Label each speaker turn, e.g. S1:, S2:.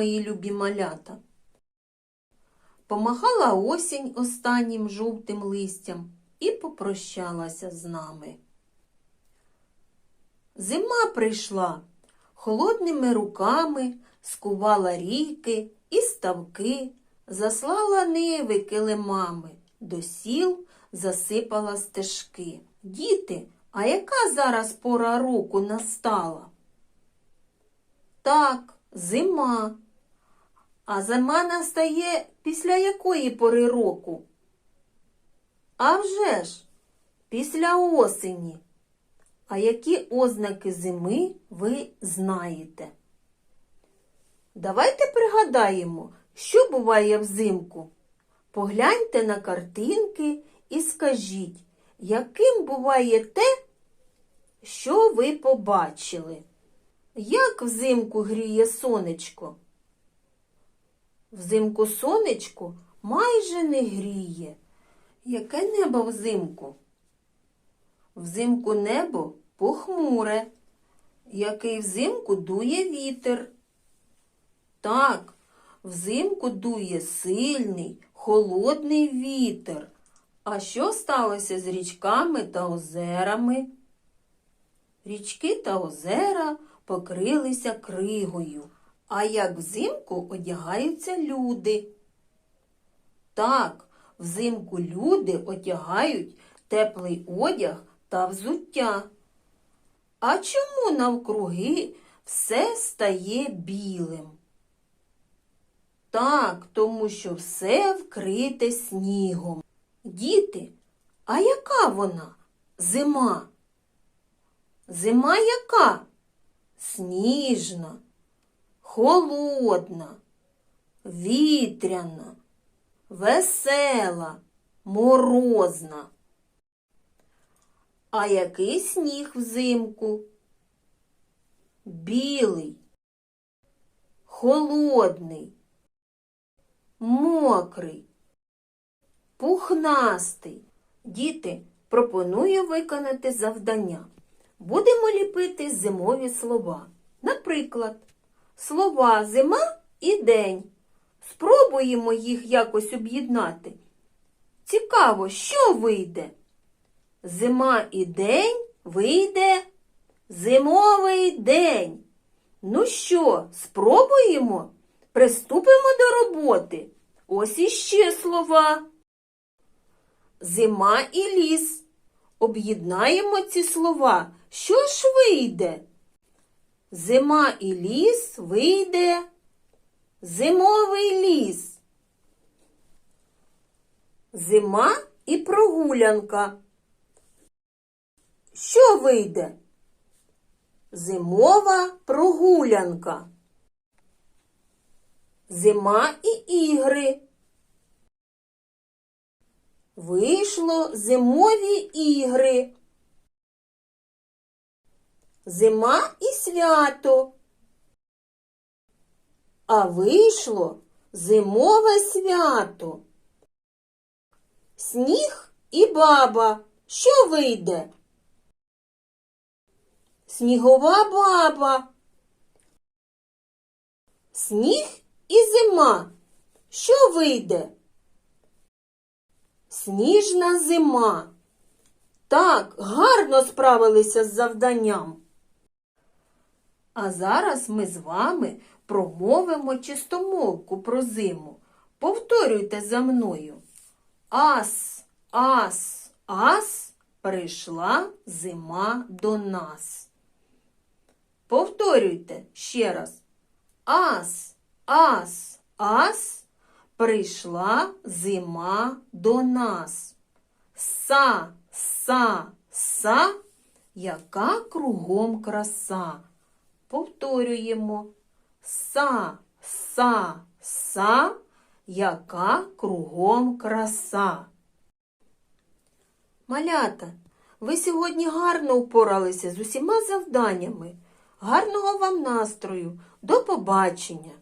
S1: мої любі малята. Помахала осінь останнім жовтим листям і попрощалася з нами. Зима прийшла, холодними руками скувала ріки і ставки, заслала ниви килимами, до сіл засипала стежки. Діти, а яка зараз пора року настала? Так, зима. А зима настає після якої пори року? А вже ж, після осені. А які ознаки зими ви знаєте? Давайте пригадаємо, що буває взимку. Погляньте на картинки і скажіть, яким буває те, що ви побачили? Як взимку гріє сонечко? Взимку сонечко майже не гріє. Яке небо взимку? Взимку небо похмуре, який взимку дує вітер. Так, взимку дує сильний, холодний вітер. А що сталося з річками та озерами? Річки та озера покрилися кригою. А як взимку одягаються люди? Так, взимку люди одягають теплий одяг та взуття. А чому навкруги все стає білим? Так, тому що все вкрите снігом. Діти, а яка вона? Зима? Зима яка? Сніжна, холодна, вітряна, весела, морозна. А який сніг взимку? Білий, холодний, мокрий, пухнастий. Діти, пропоную виконати завдання. Будемо ліпити зимові слова. Наприклад, слова зима і день. Спробуємо їх якось об'єднати. Цікаво, що вийде? Зима і день вийде зимовий день. Ну що, спробуємо? Приступимо до роботи. Ось іще слова. Зима і ліс. Об'єднаємо ці слова. Що ж вийде? Зима і ліс вийде зимовий ліс. Зима і прогулянка. Що вийде? Зимова прогулянка. Зима і ігри. Вийшло зимові ігри. Зима і свято. А вийшло зимове свято. Сніг і баба. Що вийде? Снігова баба. Сніг і зима. Що вийде? Сніжна зима. Так, гарно справилися з завданням. А зараз ми з вами промовимо чистомовку про зиму. Повторюйте за мною. Ас, ас, ас, прийшла зима до нас. Повторюйте ще раз. Ас, ас, ас, прийшла зима до нас. Са, са, са, яка кругом краса. Повторюємо. Са, са, са, яка кругом краса. Малята, ви сьогодні гарно впоралися з усіма завданнями. Гарного вам настрою. До побачення!